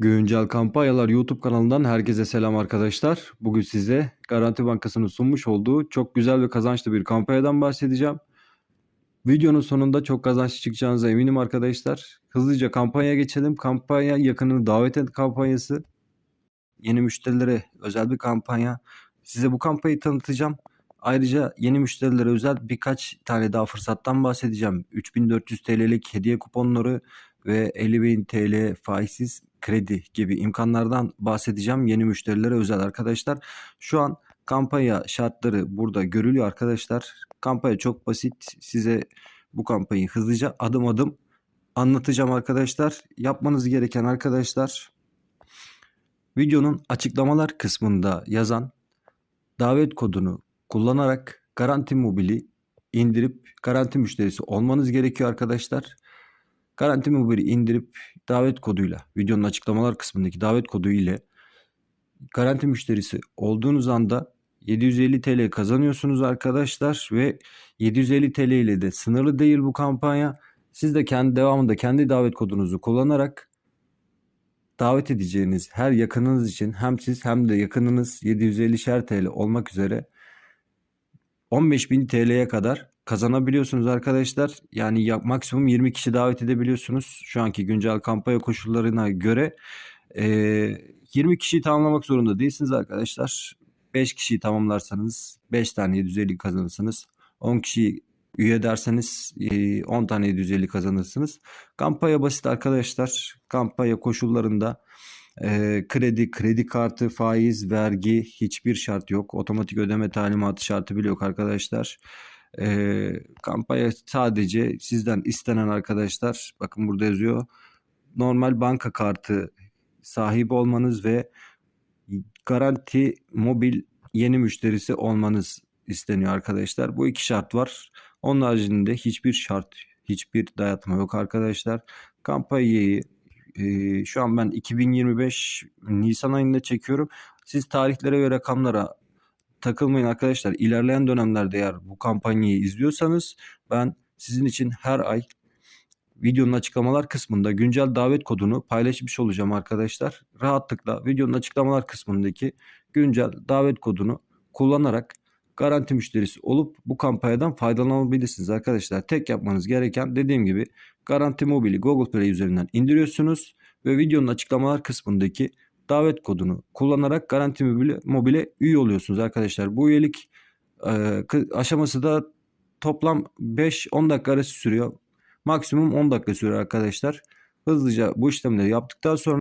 Güncel kampanyalar YouTube kanalından herkese selam arkadaşlar. Bugün size Garanti Bankası'nın sunmuş olduğu çok güzel ve kazançlı bir kampanyadan bahsedeceğim. Videonun sonunda çok kazançlı çıkacağınıza eminim arkadaşlar. Hızlıca kampanyaya geçelim. Kampanya yakınını davet et kampanyası. Yeni müşterilere özel bir kampanya. Size bu kampanyayı tanıtacağım. Ayrıca yeni müşterilere özel birkaç tane daha fırsattan bahsedeceğim. 3400 TL'lik hediye kuponları ve 50.000 TL faizsiz kredi gibi imkanlardan bahsedeceğim yeni müşterilere özel arkadaşlar. Şu an kampanya şartları burada görülüyor arkadaşlar. Kampanya çok basit. Size bu kampanyayı hızlıca adım adım anlatacağım arkadaşlar. Yapmanız gereken arkadaşlar videonun açıklamalar kısmında yazan davet kodunu kullanarak Garanti Mobil'i indirip garanti müşterisi olmanız gerekiyor arkadaşlar. Garanti Mobil'i indirip davet koduyla videonun açıklamalar kısmındaki davet kodu ile garanti müşterisi olduğunuz anda 750 TL kazanıyorsunuz arkadaşlar ve 750 TL ile de sınırlı değil bu kampanya. Siz de kendi devamında kendi davet kodunuzu kullanarak davet edeceğiniz her yakınınız için hem siz hem de yakınınız 750'şer TL olmak üzere 15.000 TL'ye kadar kazanabiliyorsunuz arkadaşlar. Yani ya, maksimum 20 kişi davet edebiliyorsunuz. Şu anki güncel kampanya koşullarına göre e, 20 kişiyi tamamlamak zorunda değilsiniz arkadaşlar. 5 kişiyi tamamlarsanız 5 tane 750 kazanırsınız. 10 kişiyi üye derseniz e, 10 tane 750 kazanırsınız. Kampanya basit arkadaşlar. Kampanya koşullarında e, kredi, kredi kartı, faiz, vergi hiçbir şart yok. Otomatik ödeme talimatı şartı bile yok arkadaşlar. E, kampanya sadece sizden istenen arkadaşlar bakın burada yazıyor. Normal banka kartı sahibi olmanız ve garanti mobil yeni müşterisi olmanız isteniyor arkadaşlar. Bu iki şart var. Onun haricinde hiçbir şart, hiçbir dayatma yok arkadaşlar. Kampanyayı e, şu an ben 2025 Nisan ayında çekiyorum. Siz tarihlere ve rakamlara takılmayın arkadaşlar. İlerleyen dönemlerde eğer bu kampanyayı izliyorsanız ben sizin için her ay videonun açıklamalar kısmında güncel davet kodunu paylaşmış olacağım arkadaşlar. Rahatlıkla videonun açıklamalar kısmındaki güncel davet kodunu kullanarak garanti müşterisi olup bu kampanyadan faydalanabilirsiniz arkadaşlar. Tek yapmanız gereken dediğim gibi Garanti Mobil'i Google Play üzerinden indiriyorsunuz ve videonun açıklamalar kısmındaki davet kodunu kullanarak Garanti Mobil'e mobile üye oluyorsunuz arkadaşlar. Bu üyelik e, aşaması da toplam 5-10 dakika arası sürüyor. Maksimum 10 dakika sürüyor arkadaşlar. Hızlıca bu işlemleri yaptıktan sonra